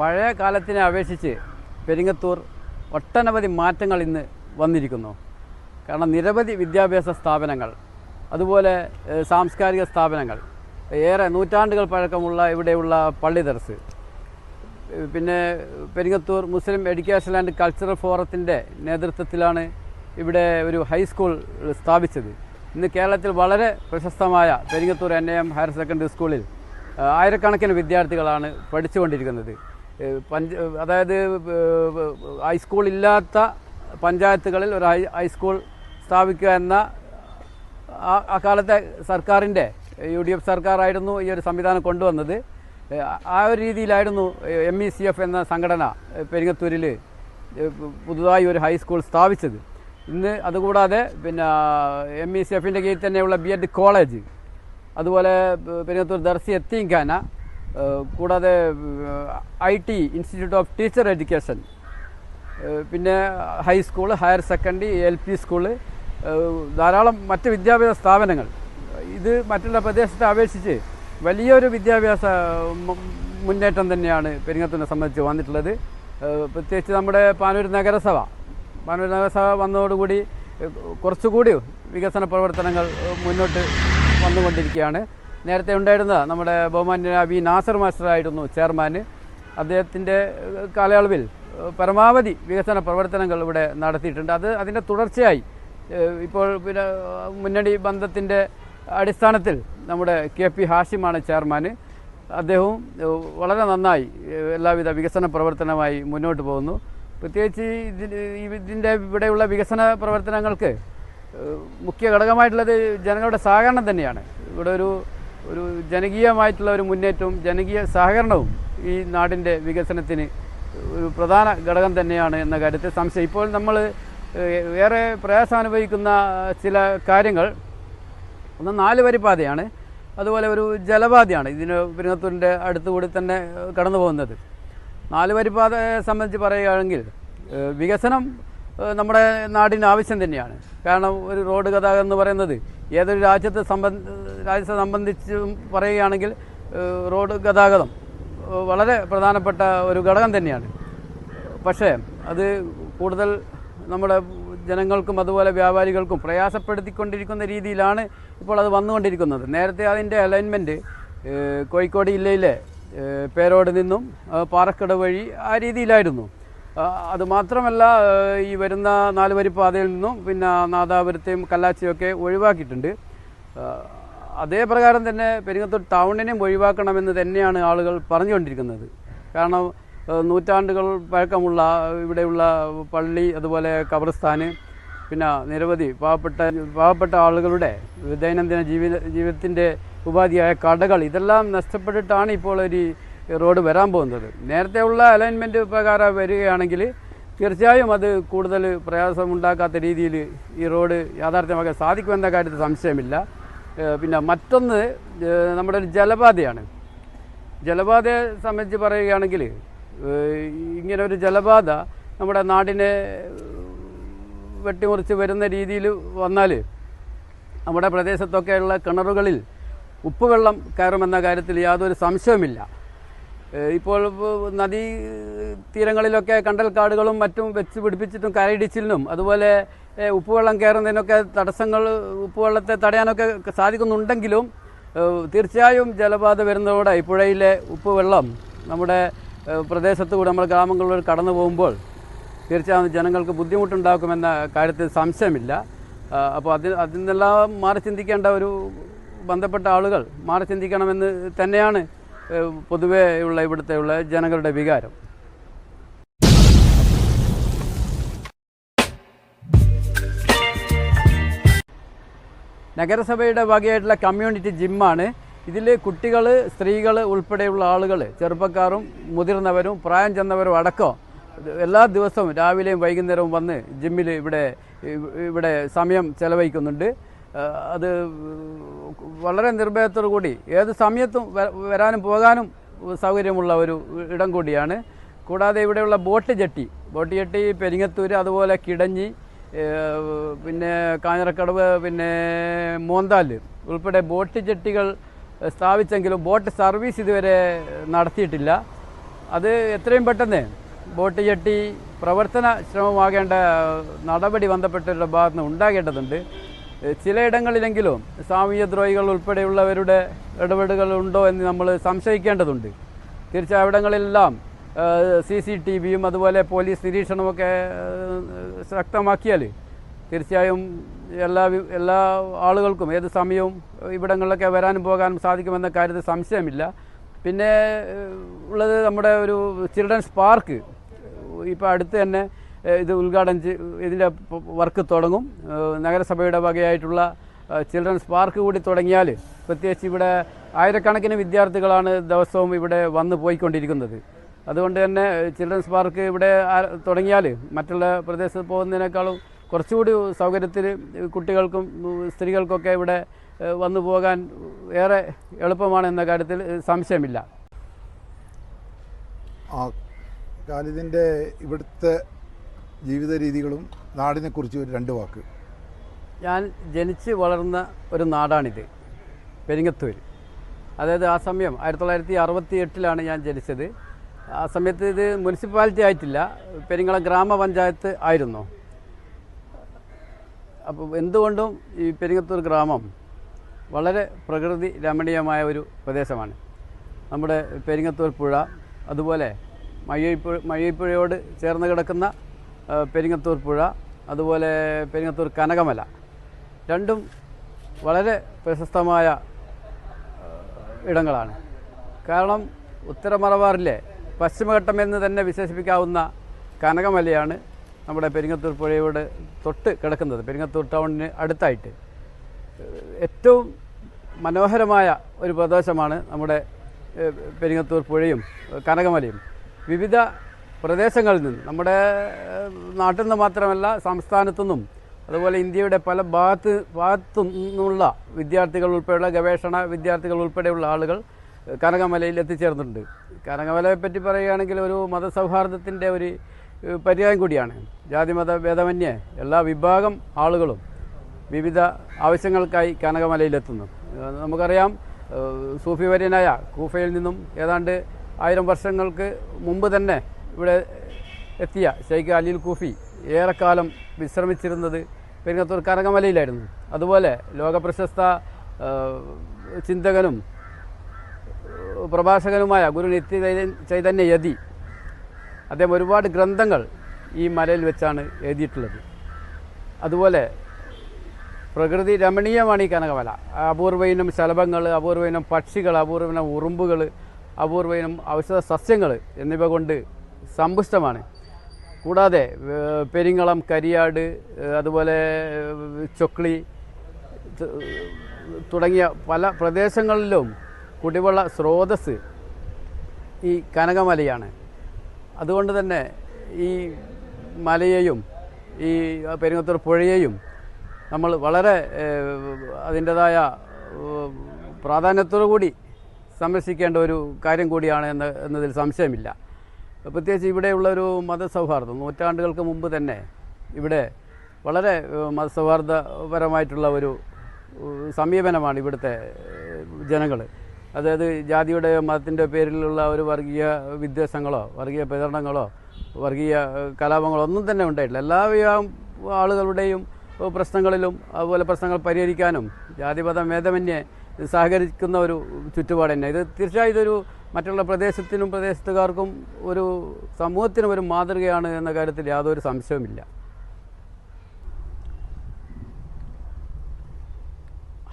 പഴയ കാലത്തിനെ അപേക്ഷിച്ച് പെരിങ്ങത്തൂർ ഒട്ടനവധി മാറ്റങ്ങൾ ഇന്ന് വന്നിരിക്കുന്നു. കാരണം നിരവധി വിദ്യാഭ്യാസ സ്ഥാപനങ്ങൾ അതുപോലെ സാംസ്കാരിക സ്ഥാപനങ്ങൾ ഏറെ നൂറ്റാണ്ടുകൾ പഴക്കമുള്ള ഇവിടെയുള്ള പള്ളി പിന്നെ Peringathur Muslim education and cultural ഫോറത്തിന്റെ നേതൃത്വത്തിലാണ് ഇവിടെ ഒരു ഹൈസ്കൂൾ സ്ഥാപിച്ചത്. ഇന്ന് കേരളത്തിൽ വളരെ പ്രശസ്തമായ Peringathur N A higher secondary സ്കൂളിൽ ആയിരക്കണക്കിന് വിദ്യാർത്ഥികളാണ് പഠിച്ചുകൊണ്ടിരിക്കുന്നത്. പഞ്ച അതായത് ഹൈസ്കൂൾ ഇല്ലാത്ത പഞ്ചായത്തുകളിൽ ഒരു ഹൈസ്കൂൾ സ്ഥാപിക്കുക എന്ന ആ- കാലത്തെ സർക്കാരിന്റെ യു ഡി എഫ് സർക്കാരായിരുന്നു ഈ ഒരു സംവിധാനം കൊണ്ടുവന്നത്. ആ ഒരു രീതിയിലായിരുന്നു എം ഇ സി എഫ് എന്ന സംഘടന പെരിങ്ങത്തൂരിൽ പുതുതായി ഒരു ഹൈസ്കൂൾ സ്ഥാപിച്ചത്. ഇന്ന് അതുകൂടാതെ പിന്നെ എം ഇ സി എഫിന്റെ കീഴിൽ തന്നെയുള്ള ബി എഡ് കോളേജ് അതുപോലെ പെരിങ്ങത്തൂർ ദർസി എത്തിങ്കാന ഏഹ് കൂടാതെ I T institute of teacher education പിന്നെ high school higher secondary L P school ധാരാളം മറ്റ് വിദ്യാഭ്യാസ സ്ഥാപനങ്ങൾ. ഇത് മറ്റുള്ള പ്രദേശത്തെ അപേക്ഷിച്ച് വലിയൊരു വിദ്യാഭ്യാസ മുന്നേറ്റം തന്നെയാണ് പെരിങ്ങത്തൂരിനെ സംബന്ധിച്ച് വന്നിട്ടുള്ളത്. പ്രത്യേകിച്ച് നമ്മുടെ പാനൂർ നഗരസഭ. പാനൂർ നഗരസഭ വന്നതോടുകൂടി കുറച്ചുകൂടി വികസന പ്രവർത്തനങ്ങൾ മുന്നോട്ട് വന്നുകൊണ്ടിരിക്കുകയാണ്. നേരത്തെ ഉണ്ടായിരുന്ന നമ്മുടെ ബഹുമാന്യ വി നാസർ മാസ്റ്ററായിരുന്നു ചെയർമാന് അദ്ദേഹത്തിന്റെ കാലയളവിൽ പരമാവധി വികസന പ്രവർത്തനങ്ങൾ ഇവിടെ നടത്തിയിട്ടുണ്ട്. അത് അതിന്റെ തുടർച്ചയായി ഇപ്പോൾ പിന്നെ മുന്നണി ബന്ധത്തിന്റെ അടിസ്ഥാനത്തിൽ നമ്മുടെ കെ പി ഹാഷിമാണ് ചെയർമാൻ. അദ്ദേഹവും വളരെ നന്നായി എല്ലാവിധ വികസന പ്രവർത്തനമായി മുന്നോട്ട് പോകുന്നു. പ്രത്യേകിച്ച് ഇതിന്റെ ഇവിടെയുള്ള വികസന പ്രവർത്തനങ്ങൾക്ക് മുഖ്യ ഘടകമായിട്ടുള്ളത് ജനങ്ങളുടെ സഹകരണം തന്നെയാണ്. ഇവിടെ ഒരു ഒരു ജനകീയമായിട്ടുള്ള ഒരു മുന്നേറ്റവും ജനകീയ സഹകരണവും ഈ നാടിന്റെ വികസനത്തിന് ഒരു പ്രധാന ഘടകം തന്നെയാണ് എന്ന കാര്യത്തിൽ സംശയം. ഇപ്പോൾ നമ്മൾ ഏറെ പ്രയാസം അനുഭവിക്കുന്ന ചില കാര്യങ്ങൾ ഒന്ന് നാല് വരി പാതയാണ് അതുപോലെ ഒരു ജലപാതയാണ് ഇതിന് പെരുങ്ങത്തൂരിന്റെ അടുത്തുകൂടി തന്നെ കടന്നു പോകുന്നത്. നാല് വരി പാതയെ സംബന്ധിച്ച് പറയുകയാണെങ്കിൽ വികസനം നമ്മുടെ നാടിന് ആവശ്യം തന്നെയാണ്. കാരണം ഒരു റോഡ് ഗതാഗതം എന്ന് പറയുന്നത് ഏതൊരു രാജ്യത്തെ സംബന്ധ രാജ്യത്തെ സംബന്ധിച്ച് പറയുകയാണെങ്കിൽ റോഡ് ഗതാഗതം വളരെ പ്രധാനപ്പെട്ട ഒരു ഘടകം തന്നെയാണ്. പക്ഷേ അത് കൂടുതൽ നമ്മുടെ ജനങ്ങൾക്കും അതുപോലെ വ്യാപാരികൾക്കും പ്രയാസപ്പെടുത്തിക്കൊണ്ടിരിക്കുന്ന രീതിയിലാണ് ഇപ്പോൾ അത് വന്നുകൊണ്ടിരിക്കുന്നത്. നേരത്തെ അതിന്റെ അലൈൻമെന്റ് കോഴിക്കോട് ജില്ലയിലെ പേരോട് നിന്നും പാറക്കട വഴി ആ രീതിയിലായിരുന്നു. ആ, അത് മാത്രമല്ല ഈ വരുന്ന നാല് വരി പാതയിൽ നിന്നും പിന്നെ നാദാപുരത്തെയും കല്ലാച്ചയും ഒക്കെ ഒഴിവാക്കിയിട്ടുണ്ട്. അതേ പ്രകാരം തന്നെ പെരിങ്ങത്തൂർ ടൗണിനെയും ഒഴിവാക്കണമെന്ന് തന്നെയാണ് ആളുകൾ പറഞ്ഞുകൊണ്ടിരിക്കുന്നത്. കാരണം നൂറ്റാണ്ടുകൾ പഴക്കമുള്ള ഇവിടെയുള്ള പള്ളി അതുപോലെ കബർസ്ഥാന് പിന്നെ നിരവധി പാവപ്പെട്ട പാവപ്പെട്ട ആളുകളുടെ ദൈനംദിന ജീവിത ജീവിതത്തിന്റെ ഉപാധിയായ കടകൾ ഇതെല്ലാം നഷ്ടപ്പെട്ടിട്ടാണ് ഇപ്പോൾ ഒരു റോഡ് വരാൻ പോകുന്നത്. നേരത്തെ ഉള്ള അലൈൻമെന്റ് പ്രകാരം വരികയാണെങ്കിൽ തീർച്ചയായും അത് കൂടുതൽ പ്രയാസമുണ്ടാക്കാത്ത രീതിയിൽ ഈ റോഡ് യാഥാർത്ഥ്യമാക്കാൻ സാധിക്കുമെന്ന കാര്യത്തിൽ സംശയമില്ല. പിന്നെ മറ്റൊന്ന് നമ്മുടെ ഒരു ജലപാതയാണ് ജലപാതയെ സംബന്ധിച്ച് പറയുകയാണെങ്കിൽ ഇങ്ങനെ ഒരു ജലപാത നമ്മുടെ നാടിനെ വെട്ടിമുറിച്ച് വരുന്ന രീതിയിൽ വന്നാൽ നമ്മുടെ പ്രദേശത്തൊക്കെയുള്ള കിണറുകളിൽ ഉപ്പുവെള്ളം കയറുമെന്ന കാര്യത്തിൽ യാതൊരു സംശയവുമില്ല. ഇപ്പോൾ ഇപ്പൊ നദീ തീരങ്ങളിലൊക്കെ കണ്ടൽക്കാടുകളും മറ്റും വെച്ച് പിടിപ്പിച്ചിട്ടും കരയിടിച്ചിലിനും അതുപോലെ ഉപ്പുവെള്ളം കയറുന്നതിനൊക്കെ തടസ്സങ്ങൾ ഉപ്പുവെള്ളത്തെ തടയാനൊക്കെ സാധിക്കുന്നുണ്ടെങ്കിലും തീർച്ചയായും ജലബാധ വരുന്നതോടെ പുഴയിലെ ഉപ്പുവെള്ളം നമ്മുടെ പ്രദേശത്തു കൂടെ നമ്മുടെ ഗ്രാമങ്ങളിലൂടെ കടന്നു പോകുമ്പോൾ തീർച്ചയായും ജനങ്ങൾക്ക് ബുദ്ധിമുട്ടുണ്ടാക്കുമെന്ന കാര്യത്തിൽ സംശയമില്ല. അപ്പോൾ അതിൽ അതിൽ നിന്നെല്ലാം മാറി ചിന്തിക്കേണ്ട ഒരു ബന്ധപ്പെട്ട ആളുകൾ മാറി ചിന്തിക്കണമെന്ന് തന്നെയാണ് പൊതുവേ ഉള്ള ഇവിടുത്തെ ഉള്ള ജനങ്ങളുടെ വികാരം. നഗരസഭയുടെ വകയായിട്ടുള്ള കമ്മ്യൂണിറ്റി ജിമ്മാണ്. ഇതിൽ കുട്ടികൾ സ്ത്രീകൾ ഉൾപ്പെടെയുള്ള ആളുകൾ ചെറുപ്പക്കാരും മുതിർന്നവരും പ്രായം ചെന്നവരും അടക്കം എല്ലാ ദിവസവും രാവിലെയും വൈകുന്നേരവും വന്ന് ജിമ്മിൽ ഇവിടെ ഇവിടെ സമയം ചെലവഴിക്കുന്നുണ്ട്. അത് വളരെ നിർഭയത്തോടു കൂടി ഏത് സമയത്തും വരാനും പോകാനും സൗകര്യമുള്ള ഒരു ഇടം കൂടിയാണ്. കൂടാതെ ഇവിടെയുള്ള boat jetty boat jetty Peringathur അതുപോലെ കിടഞ്ഞി പിന്നെ കാഞ്ഞിറക്കടവ് പിന്നെ മോന്താൽ ഉൾപ്പെടെ ബോട്ട് ജെട്ടികൾ സ്ഥാപിച്ചെങ്കിലും ബോട്ട് സർവീസ് ഇതുവരെ നടത്തിയിട്ടില്ല. അത് എത്രയും പെട്ടെന്ന് ബോട്ട് ജെട്ടി പ്രവർത്തന ശ്രമമാകേണ്ട നടപടി ബന്ധപ്പെട്ടവരുടെ ഭാഗത്ത് നിന്ന് ഉണ്ടാകേണ്ടതുണ്ട്. ചിലയിടങ്ങളിലെങ്കിലും സാമൂഹ്യദ്രോഹികൾ ഉൾപ്പെടെയുള്ളവരുടെ ഇടപെടലുകൾ ഉണ്ടോ എന്ന് നമ്മൾ സംശയിക്കേണ്ടതുണ്ട്. തീർച്ചയായും അവിടങ്ങളിലെല്ലാം സി സി ടി വിയും അതുപോലെ പോലീസ് നിരീക്ഷണമൊക്കെ ശക്തമാക്കിയാൽ തീർച്ചയായും എല്ലാ എല്ലാ ആളുകൾക്കും ഏത് സമയവും ഇവിടങ്ങളിലൊക്കെ വരാനും പോകാനും സാധിക്കുമെന്ന കാര്യത്തിൽ സംശയമില്ല. പിന്നെ ഉള്ളത് നമ്മുടെ ഒരു ചിൽഡ്രൻസ് പാർക്ക്. ഇപ്പോൾ അടുത്ത് തന്നെ ഇത് ഉദ്ഘാടനം ഇതിന്റെ വർക്ക് തുടങ്ങും. നഗരസഭയുടെ വകയായിട്ടുള്ള ചിൽഡ്രൻസ് പാർക്ക് കൂടി തുടങ്ങിയാൽ പ്രത്യേകിച്ച് ഇവിടെ ആയിരക്കണക്കിന് വിദ്യാർത്ഥികളാണ് ദിവസവും ഇവിടെ വന്നു പോയിക്കൊണ്ടിരിക്കുന്നത്. അതുകൊണ്ട് തന്നെ ചിൽഡ്രൻസ് പാർക്ക് ഇവിടെ തുടങ്ങിയാൽ മറ്റുള്ള പ്രദേശത്ത് പോകുന്നതിനേക്കാളും കുറച്ചുകൂടി സൗകര്യത്തിൽ കുട്ടികൾക്കും സ്ത്രീകൾക്കൊക്കെ ഇവിടെ വന്നു പോകാൻ ഏറെ എളുപ്പമാണ് എന്ന കാര്യത്തിൽ സംശയമില്ല. ഇവിടുത്തെ ജീവിത രീതികളും നാടിനെക്കുറിച്ച് ഒരു രണ്ട് വാക്ക്. ഞാൻ ജനിച്ച് വളർന്ന ഒരു നാടാണിത് പെരിങ്ങത്തൂർ. അതായത് ആ സമയം ആയിരത്തി തൊള്ളായിരത്തി അറുപത്തി എട്ടിലാണ് ഞാൻ ജനിച്ചത്. ആ സമയത്ത് ഇത് മുനിസിപ്പാലിറ്റി ആയിട്ടില്ല പെരിങ്ങളം ഗ്രാമപഞ്ചായത്ത് ആയിരുന്നു. അപ്പോൾ എന്തുകൊണ്ടും ഈ പെരിങ്ങത്തൂർ ഗ്രാമം വളരെ പ്രകൃതി രമണീയമായ ഒരു പ്രദേശമാണ്. നമ്മുടെ പെരിങ്ങത്തൂർ പുഴ അതുപോലെ മയ്യഴിപ്പുഴ മയ്യഴിപ്പുഴയോട് ചേർന്ന് കിടക്കുന്ന പെരിങ്ങത്തൂർ പുഴ അതുപോലെ പെരിങ്ങത്തൂർ കനകമല. രണ്ടും വളരെ പ്രശസ്തമായ ഇടങ്ങളാണ്. കാരണം ഉത്തരമലബാറിലെ പശ്ചിമഘട്ടം എന്ന് തന്നെ വിശേഷിപ്പിക്കാവുന്ന കനകമലയാണ് നമ്മുടെ പെരിങ്ങത്തൂർ പുഴയോട് തൊട്ട് കിടക്കുന്നത്. പെരിങ്ങത്തൂർ ടൗണിന് അടുത്തായിട്ട്. ഏറ്റവും മനോഹരമായ ഒരു പ്രദേശമാണ് നമ്മുടെ പെരിങ്ങത്തൂർ പുഴയും കനകമലയും. വിവിധ പ്രദേശങ്ങളിൽ നിന്ന് നമ്മുടെ നാട്ടിൽ നിന്ന് മാത്രമല്ല സംസ്ഥാനത്തു നിന്നും അതുപോലെ ഇന്ത്യയുടെ പല ഭാഗത്ത് ഭാഗത്തു നിന്നുള്ള വിദ്യാർത്ഥികൾ ഉൾപ്പെടെയുള്ള ഗവേഷണ വിദ്യാർത്ഥികൾ ഉൾപ്പെടെയുള്ള ആളുകൾ കനകമലയിൽ എത്തിച്ചേർന്നിട്ടുണ്ട്. കനകമലയെ പറ്റി പറയുകയാണെങ്കിൽ ഒരു മതസൗഹാർദ്ദത്തിന്റെ ഒരു പര്യായം കൂടിയാണ്. ജാതിമത ഭേദമന്യേ എല്ലാ വിഭാഗം ആളുകളും വിവിധ ആവശ്യങ്ങൾക്കായി കനകമലയിലെത്തുന്നു നമുക്കറിയാം സൂഫി വര്യനായ കൂഫയിൽ നിന്നും ഏതാണ്ട് ആയിരം വർഷങ്ങൾക്ക് മുമ്പ് തന്നെ ഇവിടെ എത്തിയ ശൈഖ് അലിൽ കൂഫി ഏറെക്കാലം വിശ്രമിച്ചിരുന്നത് പെരിങ്ങത്തൂർ കനകമലയിലായിരുന്നു. അതുപോലെ ലോകപ്രശസ്ത ചിന്തകനും പ്രഭാഷകനുമായ ഗുരു നിത്യ ചൈതന്യ യതി അദ്ദേഹം ഒരുപാട് ഗ്രന്ഥങ്ങൾ ഈ മലയിൽ വെച്ചാണ് എഴുതിയിട്ടുള്ളത്. അതുപോലെ പ്രകൃതി രമണീയമാണ് ഈ കനകമല. അപൂർവയിനം ശലഭങ്ങൾ അപൂർവയിനം പക്ഷികൾ അപൂർവയിനം ഉറുമ്പുകൾ അപൂർവയിനം ഔഷധ സസ്യങ്ങൾ എന്നിവ കൊണ്ട് സമ്പുഷ്ടമാണ്. കൂടാതെ പെരിങ്ങളം കരിയാട് അതുപോലെ ചൊക്ലി തുടങ്ങിയ പല പ്രദേശങ്ങളിലും കുടിവെള്ള സ്രോതസ് ഈ കനകമലയാണ്. അതുകൊണ്ട് തന്നെ ഈ മലയെയും ഈ പെരുങ്ങത്തൂർ പുഴയെയും നമ്മൾ വളരെ അതിന്റെതായ പ്രാധാന്യത്തോടു കൂടി സംരക്ഷിക്കേണ്ട ഒരു കാര്യം കൂടിയാണ് എന്ന് എന്നതിൽ സംശയമില്ല. പ്രത്യേകിച്ച് ഇവിടെയുള്ള ഒരു മതസൗഹാർദ്ദം നൂറ്റാണ്ടുകൾക്ക് മുമ്പ് തന്നെ ഇവിടെ വളരെ മതസൗഹാർദ്ദപരമായിട്ടുള്ള ഒരു സമീപനമാണ് ഇവിടുത്തെ ജനങ്ങൾ അതായത് ജാതിയുടെ മതത്തിന്റെ പേരിലുള്ള ഒരു വർഗീയ വിദ്വേഷങ്ങളോ വർഗീയ പ്രചരണങ്ങളോ വർഗീയ കലാപങ്ങളോ ഒന്നും തന്നെ ഉണ്ടായിട്ടില്ല. എല്ലാ ആളുകളുടെയും പ്രശ്നങ്ങളിലും അതുപോലെ പ്രശ്നങ്ങൾ പരിഹരിക്കാനും ജാതിമത ഭേദമന്യേ സഹകരിക്കുന്ന ഒരു ചുറ്റുപാട് തന്നെ. ഇത് തീർച്ചയായും ഇതൊരു മറ്റുള്ള പ്രദേശത്തിനും പ്രദേശത്തുകാർക്കും ഒരു സമൂഹത്തിനും ഒരു മാതൃകയാണ് എന്ന കാര്യത്തിൽ യാതൊരു സംശയവുമില്ല.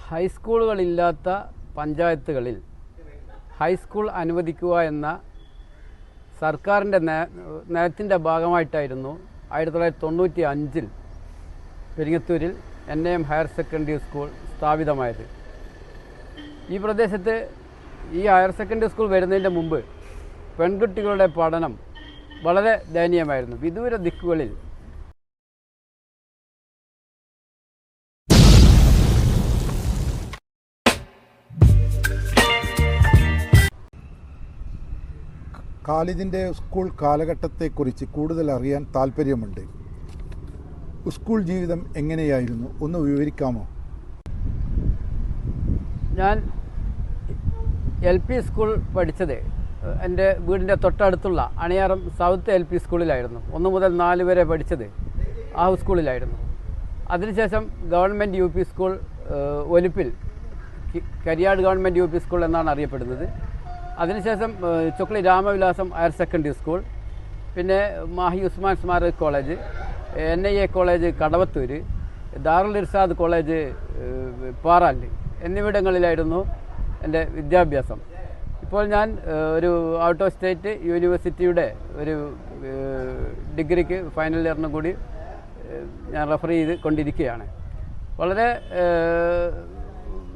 ഹൈസ്കൂളുകളില്ലാത്ത പഞ്ചായത്തുകളിൽ ഹൈസ്കൂൾ അനുവദിക്കുക എന്ന സർക്കാരിന്റെ നയത്തിന്റെ ഭാഗമായിട്ടായിരുന്നു ആയിരത്തി തൊള്ളായിരത്തി തൊണ്ണൂറ്റി അഞ്ചിൽ പെരിങ്ങത്തൂരിൽ N M higher secondary school സ്ഥാപിതമായത്. ഈ പ്രദേശത്ത് ഈ ഹയർ സെക്കൻഡറി സ്കൂൾ വരുന്നതിന്റെ മുമ്പ് പെൺകുട്ടികളുടെ പഠനം വളരെ ദയനീയമായിരുന്നു. വിദൂര ദിക്കുകളിൽ. ഖാലിദിന്റെ സ്കൂൾ കാലഘട്ടത്തെക്കുറിച്ച് കൂടുതൽ അറിയാൻ താല്പര്യമുണ്ട് സ്കൂൾ ജീവിതം എങ്ങനെയായിരുന്നു? ഒന്ന് വിവരിക്കാമോ? ഞാൻ എൽ പി സ്കൂൾ പഠിച്ചത് എന്റെ വീടിന്റെ തൊട്ടടുത്തുള്ള അണിയാറം സൗത്ത് എൽ പി സ്കൂളിലായിരുന്നു ഒന്ന് മുതൽ നാല് വരെ പഠിച്ചത് ആ സ്കൂളിലായിരുന്നു അതിനുശേഷം government U P school Olippil Kariyad government U P school എന്നാണ് അറിയപ്പെടുന്നത്. അതിനുശേഷം Chokli Ramavilasam higher secondary school പിന്നെ Mahe Usman Smaraka college N I A college Kadavathur Darul Irshad college Paral എന്നിവിടങ്ങളിലായിരുന്നു എന്റെ വിദ്യാഭ്യാസം. ഇപ്പോൾ ഞാൻ ഒരു ഔട്ട് ഓഫ് സ്റ്റേറ്റ് യൂണിവേഴ്സിറ്റിയുടെ ഒരു ഡിഗ്രിക്ക് ഫൈനൽ ഇയറിനും കൂടി ഞാൻ റെഫർ ചെയ്ത് കൊണ്ടിരിക്കുകയാണ്. വളരെ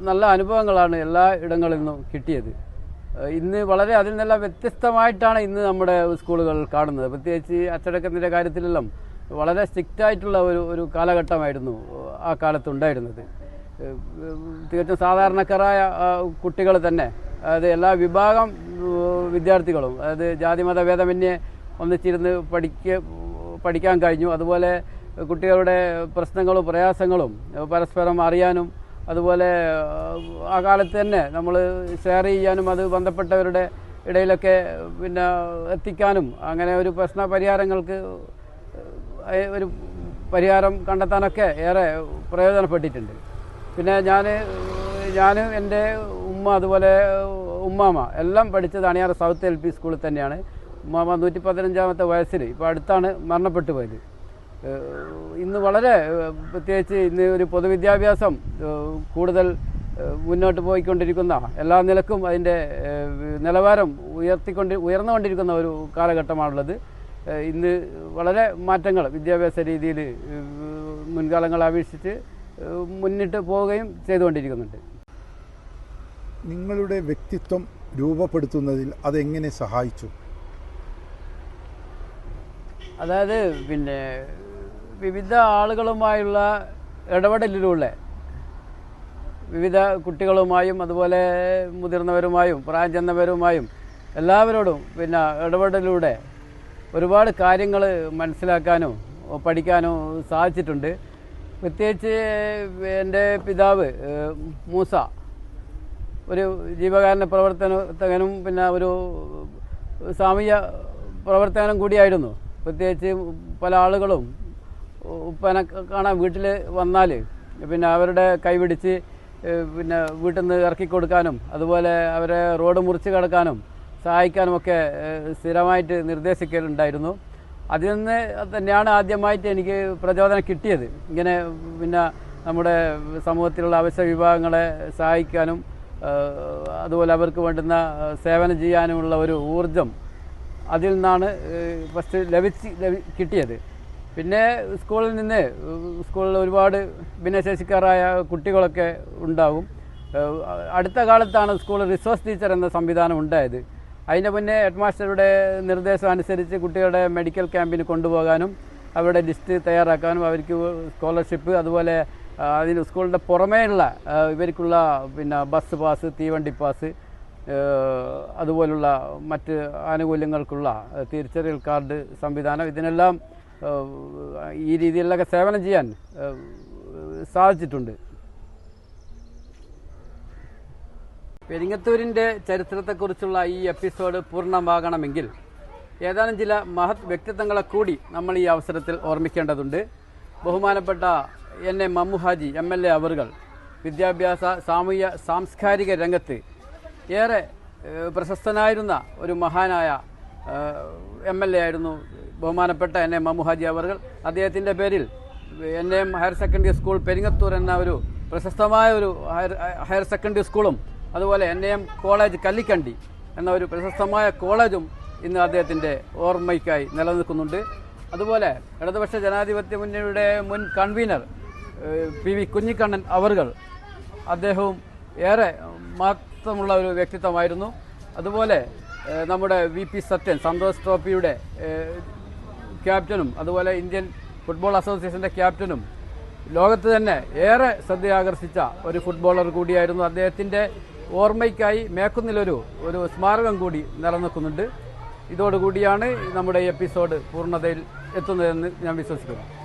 നല്ല അനുഭവങ്ങളാണ് എല്ലാ ഇടങ്ങളിൽ നിന്നും കിട്ടിയത്. ഇന്ന് വളരെ അതിൽ നിന്നെല്ലാം വ്യത്യസ്തമായിട്ടാണ് ഇന്ന് നമ്മുടെ സ്കൂളുകൾ കാണുന്നത്. പ്രത്യേകിച്ച് അച്ചടക്കത്തിന്റെ കാര്യത്തിലെല്ലാം വളരെ സ്ട്രിക്റ്റ് ആയിട്ടുള്ള ഒരു ഒരു കാലഘട്ടമായിരുന്നു ആ കാലത്തുണ്ടായിരുന്നത്. തികച്ചും സാധാരണക്കാരായ കുട്ടികൾ തന്നെ അതായത് എല്ലാ വിഭാഗം വിദ്യാർത്ഥികളും അതായത് ജാതിമത ഭേദമന്യേ ഒന്നിച്ചിരുന്ന് പഠിക്ക പഠിക്കാൻ കഴിഞ്ഞു. അതുപോലെ കുട്ടികളുടെ പ്രശ്നങ്ങളും പ്രയാസങ്ങളും പരസ്പരം അറിയാനും അതുപോലെ ആ കാലത്ത് തന്നെ നമ്മൾ ഷെയർ ചെയ്യാനും അത് ബന്ധപ്പെട്ടവരുടെ ഇടയിലൊക്കെ പിന്നെ എത്തിക്കാനും അങ്ങനെ ഒരു പ്രശ്ന പരിഹാരങ്ങൾക്ക് ഒരു പരിഹാരം കണ്ടെത്താനൊക്കെ ഏറെ പ്രയോജനപ്പെട്ടിട്ടുണ്ട്. പിന്നെ ഞാൻ ഞാൻ എന്റെ ഉമ്മ അതുപോലെ ഉമ്മാമ എല്ലാം പഠിച്ചത് അണിയാർ സൗത്ത് എൽ പി സ്കൂളിൽ തന്നെയാണ്. ഉമ്മാമ നൂറ്റി പതിനഞ്ചാമത്തെ വയസ്സിൽ ഇപ്പോൾ അടുത്താണ് മരണപ്പെട്ടു പോയത്. ഇന്ന് വളരെ പ്രത്യേകിച്ച് ഇന്ന് ഒരു പൊതുവിദ്യാഭ്യാസം കൂടുതൽ മുന്നോട്ട് പോയിക്കൊണ്ടിരിക്കുന്ന എല്ലാ നിലക്കും അതിന്റെ നിലവാരം ഉയർത്തിക്കൊണ്ടി ഉയർന്നുകൊണ്ടിരിക്കുന്ന ഒരു കാലഘട്ടമാണുള്ളത്. ഇന്ന് വളരെ മാറ്റങ്ങൾ വിദ്യാഭ്യാസ രീതിയിൽ മുൻകാലങ്ങളെ അപേക്ഷിച്ച് മുന്നിട്ട് പോവുകയും ചെയ്തുകൊണ്ടിരിക്കുന്നുണ്ട്. നിങ്ങളുടെ വ്യക്തിത്വം രൂപപ്പെടുത്തുന്നതിൽ അതെങ്ങനെ സഹായിച്ചു? അതായത് പിന്നെ വിവിധ ആളുകളുമായുള്ള ഇടപെടലിലൂടെ വിവിധ കുട്ടികളുമായും അതുപോലെ മുതിർന്നവരുമായും പ്രായം ചെന്നവരുമായും എല്ലാവരോടും പിന്നെ ഇടപെടലിലൂടെ ഒരുപാട് കാര്യങ്ങൾ മനസ്സിലാക്കാനോ പഠിക്കാനോ സാധിച്ചിട്ടുണ്ട്. പ്രത്യേകിച്ച് എന്റെ പിതാവ് മൂസ ഒരു ജീവകാരുണ്യ പ്രവർത്തനത്തകനും പിന്നെ ഒരു സാമൂഹ്യ പ്രവർത്തകനും കൂടിയായിരുന്നു. പ്രത്യേകിച്ച് പല ആളുകളും ഉപ്പനെ കാണാൻ വീട്ടിൽ വന്നാൽ പിന്നെ അവരുടെ കൈപിടിച്ച് പിന്നെ വീട്ടിൽ നിന്ന് ഇറക്കി കൊടുക്കാനും അതുപോലെ അവരെ റോഡ് മുറിച്ച് കിടക്കാനും സഹായിക്കാനുമൊക്കെ സ്ഥിരമായിട്ട് നിർദ്ദേശിക്കലുണ്ടായിരുന്നു. അതിൽ നിന്ന് തന്നെയാണ് ആദ്യമായിട്ട് എനിക്ക് പ്രചോദനം കിട്ടിയത്. ഇങ്ങനെ പിന്നെ നമ്മുടെ സമൂഹത്തിലുള്ള അവശ്യ വിഭാഗങ്ങളെ സഹായിക്കാനും അതുപോലെ അവർക്ക് വേണ്ടുന്ന സേവനം ചെയ്യാനുമുള്ള ഒരു ഊർജം അതിൽ നിന്നാണ് ഫസ്റ്റ് ലഭിച്ച് ലഭി കിട്ടിയത്. പിന്നെ സ്കൂളിൽ നിന്ന് സ്കൂളിൽ ഒരുപാട് ഭിന്നശേഷിക്കാരായ കുട്ടികളൊക്കെ ഉണ്ടാകും അടുത്ത കാലത്താണ് സ്കൂൾ റിസോഴ്സ് ടീച്ചർ എന്ന സംവിധാനം ഉണ്ടായത്. അതിന്റെ മുന്നേ ഹെഡ് മാസ്റ്ററുടെ നിർദ്ദേശം അനുസരിച്ച് കുട്ടികളുടെ മെഡിക്കൽ ക്യാമ്പിന് കൊണ്ടുപോകാനും അവരുടെ ലിസ്റ്റ് തയ്യാറാക്കാനും അവർക്ക് സ്കോളർഷിപ്പ് അതുപോലെ അതിന് സ്കൂളിന്റെ പുറമേയുള്ള ഇവർക്കുള്ള പിന്നെ ബസ് പാസ് തീവണ്ടി പാസ് അതുപോലുള്ള മറ്റ് ആനുകൂല്യങ്ങൾക്കുള്ള തിരിച്ചറിയൽ കാർഡ് സംവിധാനം ഇതിനെല്ലാം ഈ രീതിയിലൊക്കെ സേവനം ചെയ്യാൻ സാധിച്ചിട്ടുണ്ട്. പെരിങ്ങത്തൂരിന്റെ ചരിത്രത്തെക്കുറിച്ചുള്ള ഈ എപ്പിസോഡ് പൂർണമാകണമെങ്കിൽ ഏതാനും ചില മഹത് വ്യക്തിത്വങ്ങളെ കൂടി നമ്മൾ ഈ അവസരത്തിൽ ഓർമ്മിക്കേണ്ടതുണ്ട്. ബഹുമാനപ്പെട്ട N A Mammu Haji M L A അവറുകൾ വിദ്യാഭ്യാസ സാമൂഹ്യ സാംസ്കാരിക രംഗത്ത് ഏറെ പ്രശസ്തനായിരുന്ന ഒരു മഹാനായ എം എൽ എ ആയിരുന്നു ബഹുമാനപ്പെട്ട എൻ എ മമ്മുഹാജി അവറുകൾ അദ്ദേഹത്തിന്റെ പേരിൽ N M higher secondary school Peringathur എന്ന ഒരു പ്രശസ്തമായ ഒരു ഹയർ ഹയർ സെക്കൻഡറി സ്കൂളും അതുപോലെ എൻ എം കോളേജ് കല്ലിക്കണ്ടി എന്ന ഒരു പ്രശസ്തമായ കോളേജും ഇന്ന് അദ്ദേഹത്തിന്റെ ഓർമ്മയ്ക്കായി നിലനിൽക്കുന്നുണ്ട്. അതുപോലെ ഇടതുപക്ഷ ജനാധിപത്യ മുന്നണിയുടെ മുൻ കൺവീനർ പി വി കുഞ്ഞിക്കണ്ണൻ അവറുകൾ അദ്ദേഹവും ഏറെ മഹത്വമുള്ള ഒരു വ്യക്തിത്വമായിരുന്നു. അതുപോലെ നമ്മുടെ വി പി സത്യൻ സന്തോഷ് ട്രോഫിയുടെ ക്യാപ്റ്റനും അതുപോലെ ഇന്ത്യൻ ഫുട്ബോൾ അസോസിയേഷന്റെ ക്യാപ്റ്റനും ലോകത്ത് തന്നെ ഏറെ ശ്രദ്ധയാകർഷിച്ച ഒരു ഫുട്ബോളർ കൂടിയായിരുന്നു അദ്ദേഹത്തിന്റെ ഓർമ്മയ്ക്കായി മേക്കുന്നിലൊരു ഒരു സ്മാരകം കൂടി നിലനിൽക്കുന്നുണ്ട്. ഇതോടുകൂടിയാണ് നമ്മുടെ എപ്പിസോഡ് പൂർണതയിൽ എത്തുന്നതെന്ന് ഞാൻ വിശ്വസിക്കുന്നു.